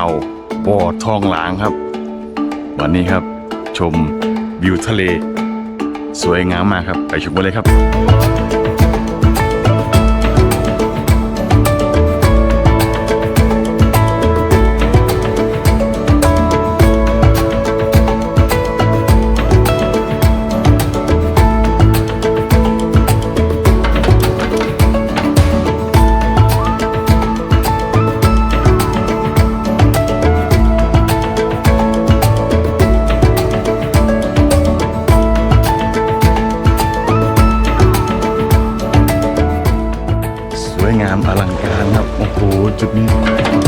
าวบ่อทองหลางครับ วันนี้ครับชมวิวทะเล สวยงามมากครับ ไปชมกันเลยครับ วยงามอลังการครับ โอ้โห จุดนี้